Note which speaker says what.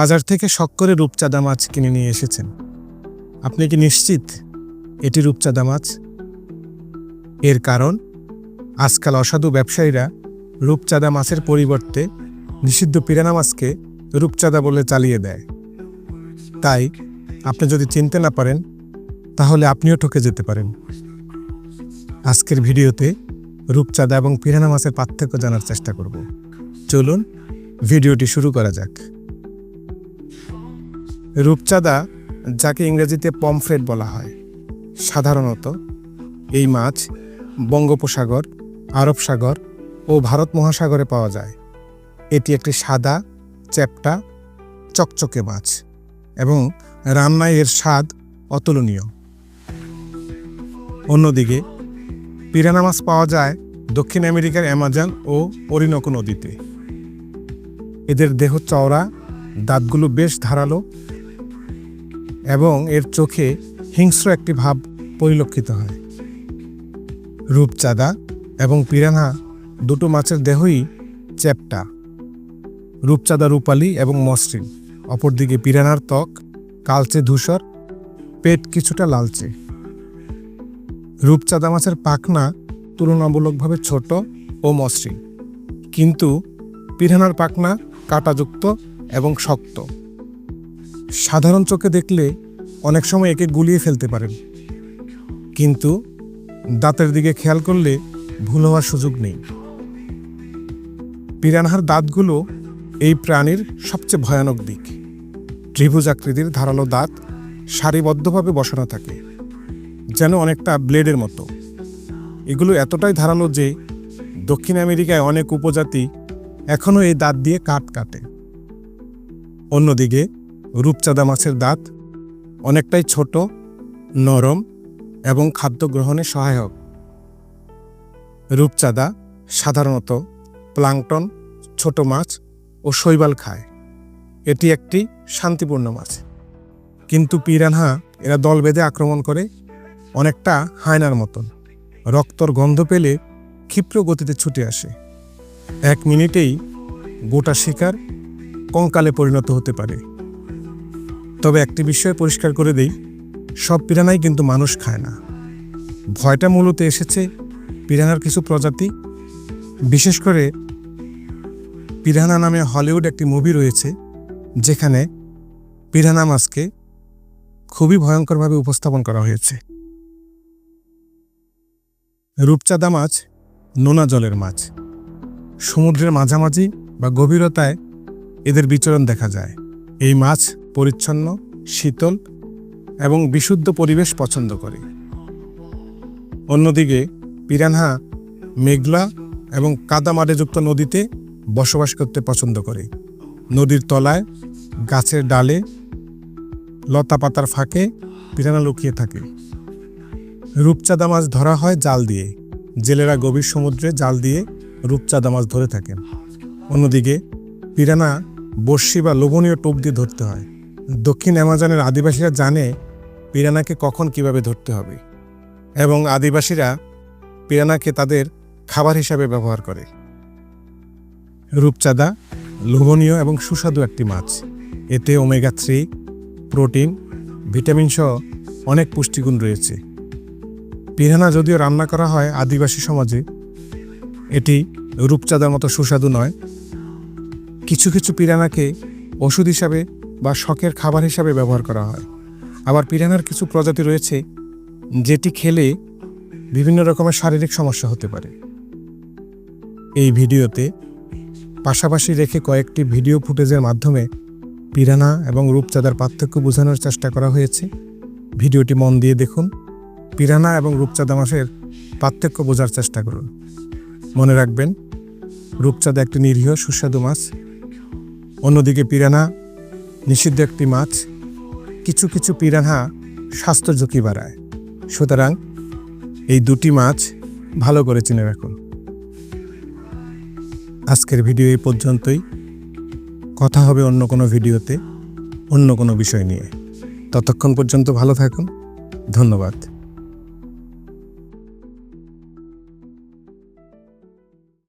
Speaker 1: বাজার থেকে শখ করে রূপচাঁদা মাছ কিনে নিয়ে এসেছেন। আপনি কি নিশ্চিত এটি রূপচাঁদা মাছ? এর কারণ, আজকাল অসাধু ব্যবসায়ীরা রূপচাঁদা মাছের পরিবর্তে নিষিদ্ধ পিরানা মাছকে রূপচাঁদা বলে চালিয়ে দেয়। তাই আপনি যদি চিনতে না পারেন, তাহলে আপনিও ঠকে যেতে পারেন। আজকের ভিডিওতে রূপচাঁদা এবং পিরানা মাছের পার্থক্য জানার চেষ্টা করব। চলুন, ভিডিওটি শুরু করা যাক। রূপচাঁদা, যাকে ইংরেজিতে পমফ্রেট বলা হয়। সাধারণত এই মাছ বঙ্গোপসাগর, আরব সাগর ও ভারত মহাসাগরে পাওয়া যায়। এটি একটি সাদা, চ্যাপ্টা, চকচকে মাছ এবং রান্নায় এর স্বাদ অতুলনীয়। অন্যদিকে পিরানা মাছ পাওয়া যায় দক্ষিণ আমেরিকার অ্যামাজন ও অরিনকো নদীতে। এদের দেহ চওড়া, দাঁতগুলো বেশ ধারালো এবং এর চোখে হিংস্র একটি ভাব পরিলক্ষিত হয়। রূপচাঁদা এবং পিরানহা দুটো মাছের দেহই চ্যাপ্টা। রূপচাঁদা রূপালি এবং মসৃণ। অপরদিকে পিরানার ত্বক কালচে ধূসর, পেট কিছুটা লালচে। রূপচাঁদা মাছের পাখনা তুলনামূলকভাবে ছোট ও মসৃণ। কিন্তু পিরানার পাখনা কাঁটাযুক্ত এবং শক্ত। সাধারণ চোখে দেখলে অনেক সময় একে গুলিয়ে ফেলতে পারেন। কিন্তু দাঁতের দিকে খেয়াল করলে ভুল হওয়ার সুযোগ নেই। পিরানহার দাঁতগুলো এই প্রাণীর সবচেয়ে ভয়ানক দিক। ত্রিভুজ আকৃতির ধারালো দাঁত সারিবদ্ধভাবে বসানো থাকে, যেন অনেকটা ব্লেডের মতো। এগুলো এতটাই ধারালো যে দক্ষিণ আমেরিকায় অনেক উপজাতি এখনও এই দাঁত দিয়ে কাট কাটে। অন্যদিকে রূপচাঁদা মাছের দাঁত অনেকটাই ছোট, নরম এবং খাদ্য গ্রহণে সহায়ক। রূপচাঁদা সাধারণত প্লাংটন, ছোট মাছ ও শৈবাল খায়। এটি একটি শান্তিপূর্ণ মাছ। কিন্তু পিরানহা এরা দল বেঁধে আক্রমণ করে অনেকটা হায়নার মতন। রক্তর গন্ধ পেলে ক্ষিপ্র গতিতে ছুটে আসে। এক মিনিটেই গোটা শিকার কঙ্কালে পরিণত হতে পারে। তবে একটি বিষয় পরিষ্কার করে দেই, সব পিরানাই কিন্তু মানুষ খায় না। ভয়টা মূলত এসেছে পিরানার কিছু প্রজাতি, বিশেষ করে পিরানা নামে হলিউড একটি মুভি রয়েছে, যেখানে পিরানা মাছকে খুবই ভয়ঙ্করভাবে উপস্থাপন করা হয়েছে। রূপচাঁদা মাছ নোনা জলের মাছ। সমুদ্রের মাঝামাঝি বা গভীরতায় এদের বিচরণ দেখা যায়। এই মাছ পরিচ্ছন্ন, শীতল এবং বিশুদ্ধ পরিবেশ পছন্দ করে। অন্যদিকে, পিরানহা মেঘলা এবং কাদামাটিযুক্ত নদীতে বসবাস করতে পছন্দ করে। নদীর তলায়, গাছের ডালে, লতা পাতার ফাঁকে পিরানা লুকিয়ে থাকে। রূপচাঁদা মাছ ধরা হয় জাল দিয়ে। জেলেরা গভীর সমুদ্রে জাল দিয়ে রূপচাঁদা মাছ ধরে থাকেন। অন্যদিকে পিরানা বর্ষি বা লোভনীয় টোপ দিয়ে ধরতে হয়। দক্ষিণ অ্যামাজনের আদিবাসীরা জানে পিরানাকে কখন কীভাবে ধরতে হবে এবং আদিবাসীরা পিরানাকে তাদের খাবার হিসাবে ব্যবহার করে। রূপচাঁদা লোভনীয় এবং সুস্বাদু একটি মাছ। এতে ওমেগা থ্রি, প্রোটিন, ভিটামিন সহ অনেক পুষ্টিগুণ রয়েছে। পিরানা যদিও রান্না করা হয় আদিবাসী সমাজে, এটি রূপচাঁদার মতো সুস্বাদু নয়। কিছু কিছু পিরানাকে ওষুধ হিসাবে বা শখের খাবার হিসাবে ব্যবহার করা হয়। আবার পিরানার কিছু প্রজাতি রয়েছে, যেটি খেলে বিভিন্ন রকমের শারীরিক সমস্যা হতে পারে। এই ভিডিওতে পাশাপাশি রেখে কয়েকটি ভিডিও ফুটেজের মাধ্যমে পিরানা এবং রূপচাঁদার পার্থক্য বোঝানোর চেষ্টা করা হয়েছে। ভিডিওটি মন দিয়ে দেখুন, পিরানা এবং রূপচাঁদা মাছের পার্থক্য বোঝার চেষ্টা করুন। মনে রাখবেন, রূপচাঁদা একটি নিরীহ সুস্বাদু মাছ। অন্যদিকে পিরানা নিষিদ্ধ একটি মাছ কিছু কিছু পিরাহা স্বাস্থ্য ঝুঁকি বাড়ায়। সুতরাং এই দুটি মাছ ভালো করে চিনে রাখুন। আজকের ভিডিও এই পর্যন্তই। কথা হবে অন্য কোনো ভিডিওতে, অন্য কোনো বিষয় নিয়ে। ততক্ষণ পর্যন্ত ভালো থাকুন। ধন্যবাদ।